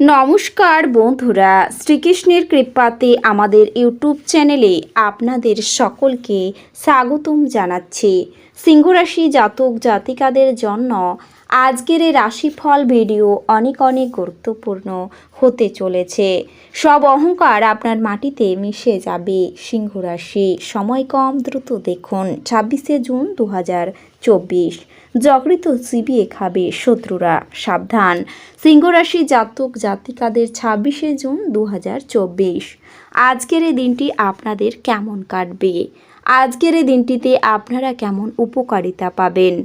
নমস্কার বন্ধুরা, শ্রীকৃষ্ণের কৃপাতে আমাদের ইউটিউব চ্যানেলে আপনাদের সকলকে স্বাগতম জানাচ্ছি। সিংহরাশি জাতক জাতিকাদের জন্য আজকের এই রাশিফল ভিডিও অনেক অনেক গুরুত্বপূর্ণ হতে চলেছে। সব অহংকার আপনার মাটিতে মিশে যাবে সিংহ রাশি। সময় কম, দ্রুত দেখুন। ছাব্বিশে জুন দু হাজার চব্বিশ। যকৃত চিবিয়ে খাবে শত্রুরা। সাবধান। সিংহরাশি জাতক, জাতিকাদের ছাব্বিশে জুন দু হাজার চব্বিশ। আজকের এই দিনটি আপনাদের কেমন কাটবে? আজকের এই দিনটিতে আপনারা কেমন উপকারিতা পাবেন?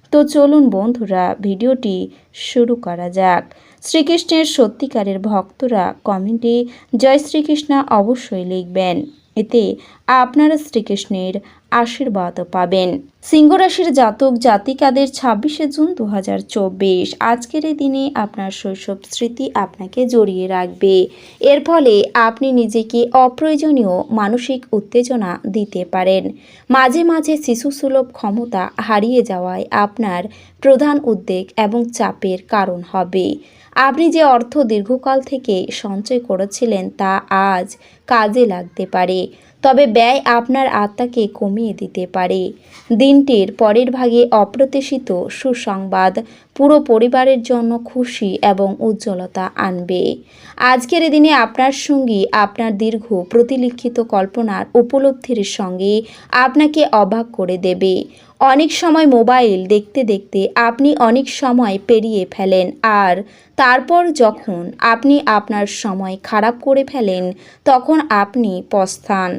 তো চলুন বন্ধুরা, ভিডিওটি শুরু করা যাক। শ্রীকৃষ্ণের সত্যিকারের ভক্তরা কমেন্টে জয় শ্রীকৃষ্ণ অবশ্যই লিখবেন। এতে আপনারা শ্রীকৃষ্ণের আশীর্বাদ পাবেন। সিংহরাশির জাতক জাতিকাদের ছাব্বিশে জুন দু হাজার চব্বিশ। আজকের এই দিনে আপনার শৈশব স্মৃতি আপনাকে জড়িয়ে রাখবে। এর ফলে আপনি নিজেকে অপ্রয়োজনীয় মানসিক উত্তেজনা দিতে পারেন। মাঝে মাঝে শিশুসুলভ ক্ষমতা হারিয়ে যাওয়ায় আপনার প্রধান উদ্বেগ এবং চাপের কারণ হবে। আপনি যে অর্থ দীর্ঘকাল থেকে সঞ্চয় করেছিলেন তা আজ কাজে লাগতে পারে। তবে ব্যয় আপনার আত্মাকে কমিয়ে দিতে পারে। দিনটির পরের ভাগে অপ্রত্যাশিত সুসংবাদ। পুরো পরিবারের জন্য খুশি এবং উজ্জ্বলতা আনবে। আজকের দিনে আপনার সঙ্গী আপনার দীর্ঘ প্রতিলিখিত কল্পনার উপলব্ধির সঙ্গে আপনাকে অবাক করে দেবে। অনেক সময় মোবাইল দেখতে দেখতে আপনি অনেক সময় পেরিয়ে ফেলেন আর তারপর যখন আপনি আপনার সময় খারাপ করে ফেলেন, তখন আপনি পস্থান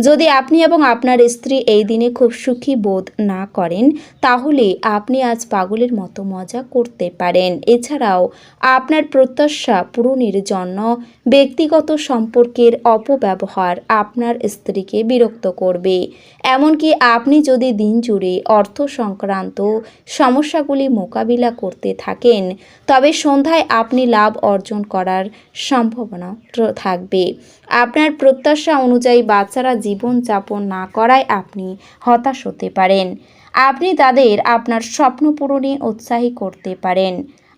যদি আপনি এবং আপনার স্ত্রী এই দিনে খুব সুখী বোধ না করেন, তাহলে আপনি আজ পাগলের মতো মজা করতে পারেন। এছাড়াও আপনার প্রত্যাশা পূরণের জন্য ব্যক্তিগত সম্পর্কের অপব্যবহার আপনার স্ত্রীকে বিরক্ত করবে। এমনকি আপনি যদি দিন জুড়ে অর্থ সংক্রান্ত সমস্যাগুলি মোকাবিলা করতে থাকেন, তবে সন্ধ্যায় আপনি লাভ অর্জন করার সম্ভাবনা থাকবে। আপনার প্রত্যাশা অনুযায়ী বাচ্চারা জীবনযাপন না করায় আপনি হতাশ হতে পারেন। আপনি তাদের আপনার স্বপ্ন পূরণে উৎসাহী করতে পারেন।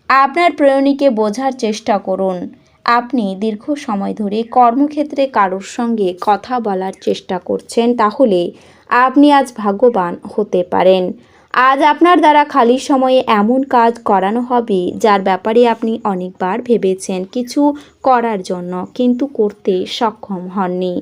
আপনার প্রেরণীকে বোঝার চেষ্টা করুন। আপনি দীর্ঘ সময় ধরে কর্মক্ষেত্রে কারোর সঙ্গে কথা বলার চেষ্টা করছেন, তাহলে আপনি আজ ভাগ্যবান হতে পারেন। আজ আপনার দ্বারা খালি সময়ে এমন কাজ করানো হবে, যার ব্যাপারে আপনি অনেকবার ভেবেছেন কিছু করার জন্য, কিন্তু করতে সক্ষম হননি।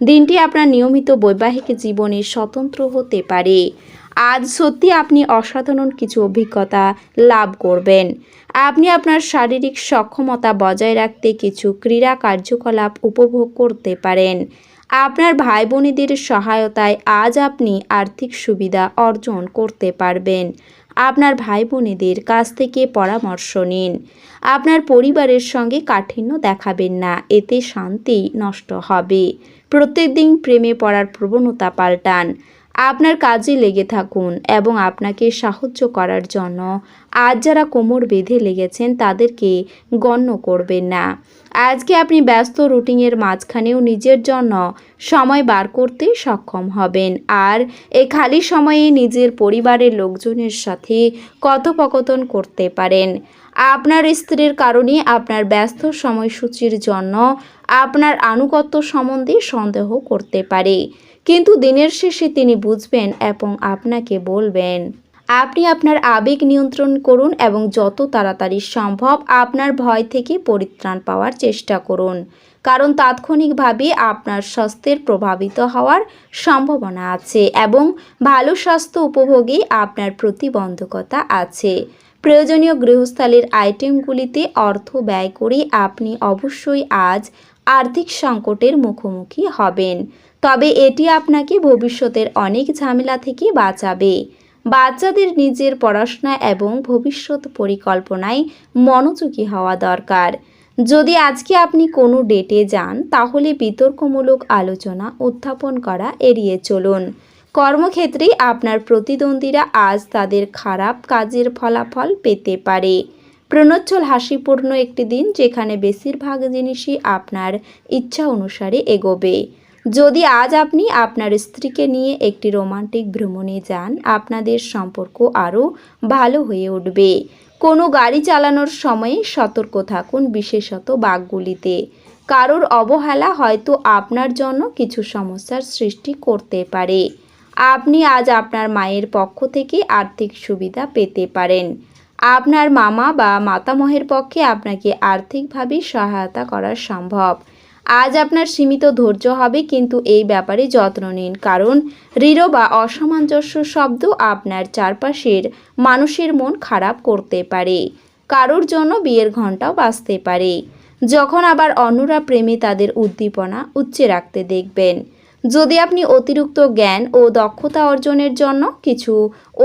দিনটি আপনার নিয়মিত বৈবাহিক জীবনে স্বতন্ত্র হতে পারে। আজ সত্যি আপনি অসাধারণ কিছু অভিজ্ঞতা লাভ করবেন। আপনি আপনার শারীরিক সক্ষমতা বজায় রাখতে কিছু ক্রীড়া কার্যকলাপ উপভোগ করতে পারেন। আপনার ভাই বোনেদের সহায়তায় আজ আপনি আর্থিক সুবিধা অর্জন করতে পারবেন। আপনার ভাই বোনেদের কাছ থেকে পরামর্শ নিন। আপনার পরিবারের সঙ্গে কাঠিন্য দেখাবেন না, এতে শান্তি নষ্ট হবে। প্রত্যেকদিন প্রেমে পড়ার প্রবণতা পাল্টান। আপনার কাজে লেগে থাকুন এবং আপনাকে সাহায্য করার জন্য। আজ যারা কোমর বেঁধে লেগেছেন, তাদেরকে গণ্য করবেন না। আজকে আপনি ব্যস্ত রুটিনের মাঝখানেও নিজের জন্য সময় বার করতে সক্ষম হবেন। আর এই খালি সময়ে নিজের পরিবারের লোকজনের সাথে কথোপকথন করতে পারেন। আপনার স্ত্রীর কারণে আপনার ব্যস্ত সময়সূচির জন্য আপনার আনুগত্য সম্বন্ধে সন্দেহ করতে পারে। কিন্তু দিনের শেষে তিনি বুঝবেন এবং আপনাকে বলবেন, আপনি আপনার আবেগ নিয়ন্ত্রণ করুন এবং যত তাড়াতাড়ি সম্ভব আপনার ভয় থেকে পরিত্রাণ পাওয়ার চেষ্টা করুন। কারণ তাৎক্ষণিকভাবে আপনার স্বাস্থ্যের প্রভাবিত হওয়ার সম্ভাবনা আছে এবং ভালো স্বাস্থ্য উপভোগে আপনার প্রতিবন্ধকতা আছে। প্রয়োজনীয় গৃহস্থালির আইটেমগুলিতে অর্থ ব্যয় করে আপনি অবশ্যই আজ আর্থিক সংকটের মুখোমুখি হবেন। তবে এটি আপনাকে ভবিষ্যতের অনেক ঝামেলা থেকে বাঁচাবে। বাচ্চাদের নিজের পড়াশোনা এবং ভবিষ্যৎ পরিকল্পনায় মনোযোগী হওয়া দরকার। যদি আজকে আপনি কোনো ডেটে যান, তাহলে বিতর্কমূলক আলোচনা উত্থাপন করা এড়িয়ে চলুন। কর্মক্ষেত্রে আপনার প্রতিদ্বন্দ্বীরা আজ তাদের খারাপ কাজের ফলাফল পেতে পারে। প্রণোজ্জ্বল হাসিপূর্ণ একটি দিন যেখানে বেশিরভাগ জিনিসই আপনার ইচ্ছা অনুসারে এগোবে। যদি আজ আপনি আপনার স্ত্রীকে নিয়ে একটি রোমান্টিক ভ্রমণে যান, আপনাদের সম্পর্ক আরও ভালো হয়ে উঠবে। কোনো গাড়ি চালানোর সময়ে সতর্ক থাকুন বিশেষত বাঘগুলিতে। কারোর অবহেলা হয়তো আপনার জন্য কিছু সমস্যার সৃষ্টি করতে পারে। আপনি আজ আপনার মায়ের পক্ষ থেকে আর্থিক সুবিধা পেতে পারেন। আপনার মামা বা মাতামহের পক্ষে আপনাকে আর্থিকভাবে সহায়তা করা সম্ভব। আজ আপনার সীমিত ধৈর্য হবে, কিন্তু এই ব্যাপারে যত্ন নিন। কারণ দৃঢ় বা অসামঞ্জস্য শব্দ আপনার চারপাশের মানুষের মন খারাপ করতে পারে। কারোর জন্য বিয়ের ঘন্টাও বাঁচতে পারে। যখন আবার অন্যরা প্রেমে তাদের উদ্দীপনা উচ্চে রাখতে দেখবেন। যদি আপনি অতিরিক্ত জ্ঞান ও দক্ষতা অর্জনের জন্য কিছু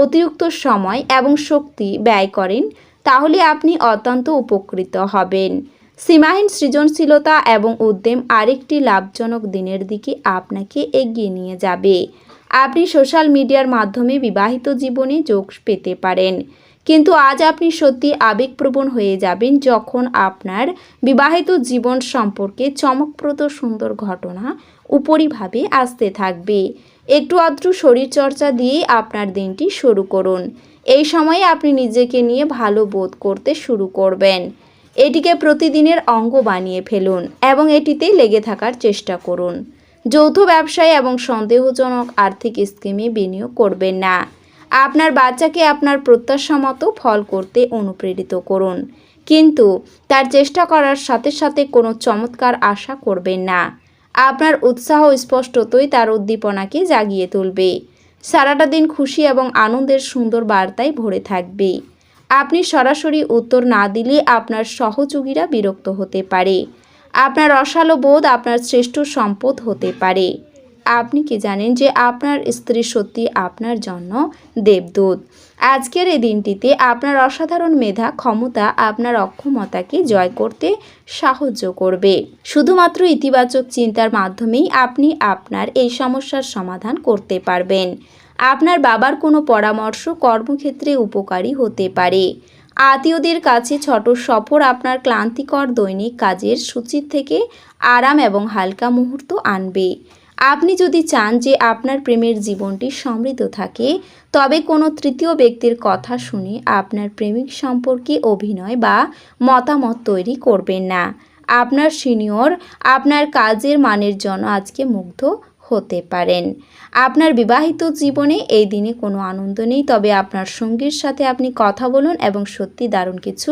অতিরিক্ত সময় এবং শক্তি ব্যয় করেন, তাহলে আপনি অত্যন্ত উপকৃত হবেন। সীমাহীন সৃজনশীলতা এবং উদ্যম আরেকটি লাভজনক দিনের দিকে আপনাকে এগিয়ে নিয়ে যাবে। আপনি সোশ্যাল মিডিয়ার মাধ্যমে বিবাহিত জীবনে যোগ পেতে পারেন, কিন্তু আজ আপনি সত্যি আবেগপ্রবণ হয়ে যাবেন যখন আপনার বিবাহিত জীবন সম্পর্কে চমকপ্রদ সুন্দর ঘটনা উপরিভাবে আসতে থাকবে। একটু আধটু শরীরচর্চা দিয়েই আপনার দিনটি শুরু করুন। এই সময়ে আপনি নিজেকে নিয়ে ভালো বোধ করতে শুরু করবেন। এটিকে প্রতিদিনের অঙ্গ বানিয়ে ফেলুন এবং এটিতে লেগে থাকার চেষ্টা করুন। যৌথ ব্যবসায় এবং সন্দেহজনক আর্থিক স্কিমে বিনিয়োগ করবেন না। আপনার বাচ্চাকে আপনার প্রত্যাশা মতো ফল করতে অনুপ্রেরিত করুন। কিন্তু তার চেষ্টা করার সাথে সাথে কোনো চমৎকার আশা করবেন না। আপনার উৎসাহ স্পষ্টতই তার উদ্দীপনাকে জাগিয়ে তুলবে। সারাটা দিন খুশি এবং আনন্দের সুন্দর বার্তায় ভরে থাকবে। আপনি সরাসরি উত্তর না দিলে আপনার সহযোগীরা বিরক্ত হতে পারে। আপনার রসালো বোধ আপনার শ্রেষ্ঠ সম্পদ হতে পারে। আপনি কি জানেন যে আপনার স্ত্রী সত্যি আপনার জন্য দেবদূত? আজকের এই দিনটিতে আপনার অসাধারণ মেধা, ক্ষমতা, আপনার অক্ষমতাকে জয় করতে সাহায্য করবে। শুধুমাত্র ইতিবাচক চিন্তার মাধ্যমেই আপনি আপনার এই সমস্যার সমাধান করতে পারবেন। আপনার বাবার কোনো পরামর্শ কর্মক্ষেত্রে উপকারী হতে পারে। আত্মীয়দের কাছে ছোট সফর আপনার ক্লান্তিকর দৈনিক কাজের সূচির থেকে আরাম এবং হালকা মুহূর্ত আনবে। আপনি যদি চান যে আপনার প্রেমের জীবনটি সমৃদ্ধ থাকে, তবে কোনো তৃতীয় ব্যক্তির কথা শুনে আপনার প্রেমিক সম্পর্কে অভিনয় বা মতামত তৈরি করবেন না। আপনার সিনিয়র আপনার কাজের মানের জন্য আজকে মুগ্ধ হতে পারেন। আপনার বিবাহিত জীবনে এই দিনে কোনো আনন্দ নেই, তবে আপনার সঙ্গীর সাথে আপনি কথা বলুন এবং সত্যি দারুণ কিছু